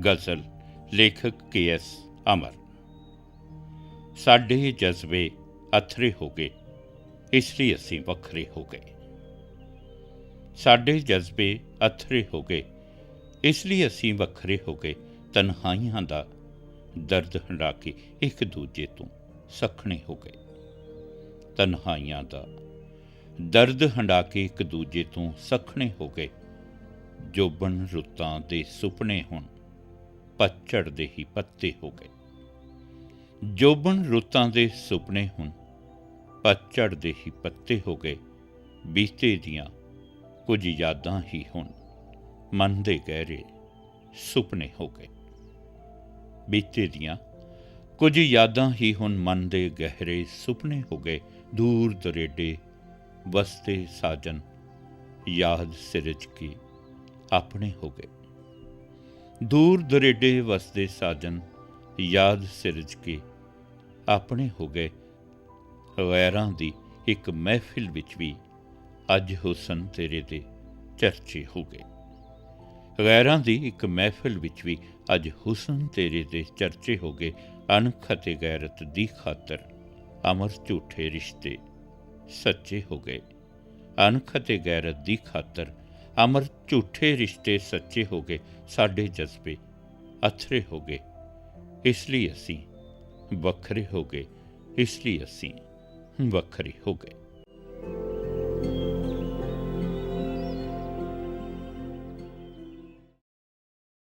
ਗਜ਼ਲ, ਲੇਖਕ K S ਅਮਰ। ਸਾਡੇ ਜਜ਼ਬੇ ਅਥਰੇ ਹੋ ਗਏ, ਇਸ ਲਈ ਅਸੀਂ ਵੱਖਰੇ ਹੋ ਗਏ। ਸਾਡੇ ਜਜ਼ਬੇ ਅਥਰੇ ਹੋ ਗਏ, ਇਸ ਲਈ ਅਸੀਂ ਵੱਖਰੇ ਹੋ ਗਏ, ਤਨਹਾਈਆਂ ਦਾ ਦਰਦ ਹੰਡਾ ਕੇ ਇੱਕ ਦੂਜੇ ਤੋਂ ਸਖਣੇ ਹੋ ਗਏ। ਤਨਹਾਈਆਂ ਦਾ ਦਰਦ ਹੰਡਾ ਕੇ ਇੱਕ ਦੂਜੇ ਤੋਂ ਸਖਣੇ ਹੋ ਗਏ, ਜੋਬਨ ਰੁੱਤਾਂ ਦੇ ਸੁਪਨੇ ਹੁਣ ਪਤਝੜ ਦੇ ਹੀ ਪੱਤੇ ਹੋ ਗਏ। ਜੋਬਨ ਰੁੱਤਾਂ ਦੇ ਸੁਪਨੇ ਹੁਣ ਪਤਝੜ ਦੇ ਹੀ ਪੱਤੇ ਹੋ ਗਏ। ਬੀਤੇ ਦੀਆਂ ਕੁਝ ਯਾਦਾਂ ਹੀ ਹੁਣ ਮਨ ਦੇ ਗਹਿਰੇ ਸੁਪਨੇ ਹੋ ਗਏ। ਬੀਤੇ ਦੀਆਂ ਕੁਝ ਯਾਦਾਂ ਹੀ ਹੁਣ ਮਨ ਦੇ ਗਹਿਰੇ ਸੁਪਨੇ ਹੋ ਗਏ। ਦੂਰ ਦਰੇਡੇ ਵਸਤੇ ਸਾਜਨ ਯਾਦ ਸਿਰਜ ਕੇ ਆਪਣੇ ਹੋ ਗਏ। ਦੂਰ ਦਰੇਡੇ ਵਸਦੇ ਸਾਜਨ, ਯਾਦ ਸਿਰਜ ਕੇ। ਆਪਣੇ ਹੋ ਗਏ ਗੈਰਾਂ ਦੀ ਇੱਕ ਮਹਿਫਿਲ ਵਿੱਚ ਵੀ ਅੱਜ ਹੁਸਨ ਤੇਰੇ ਦੇ ਚਰਚੇ ਹੋ ਗਏ। ਗੈਰਾਂ ਦੀ ਇੱਕ ਮਹਿਫਿਲ ਵਿੱਚ ਵੀ ਅੱਜ ਹੁਸਨ ਤੇਰੇ ਦੇ ਚਰਚੇ ਹੋ ਗਏ। ਅਣਖ ਅਤੇ ਗੈਰਤ ਦੀ ਖਾਤਰ ਅਮਰ ਝੂਠੇ ਰਿਸ਼ਤੇ ਸੱਚੇ ਹੋ ਗਏ। ਅਣਖ ਅਤੇ ਗੈਰਤ ਦੀ ਖਾਤਰ ਅਮਰ ਝੂਠੇ ਰਿਸ਼ਤੇ ਸੱਚੇ ਹੋ ਗਏ ਸਾਡੇ ਜਜ਼ਬੇ ਅਥਰੇ ਹੋ ਗਏ ਇਸ ਲਈ ਅਸੀਂ ਵੱਖਰੇ ਹੋ ਗਏ ਇਸ ਲਈ ਅਸੀਂ ਵੱਖਰੇ ਹੋ ਗਏ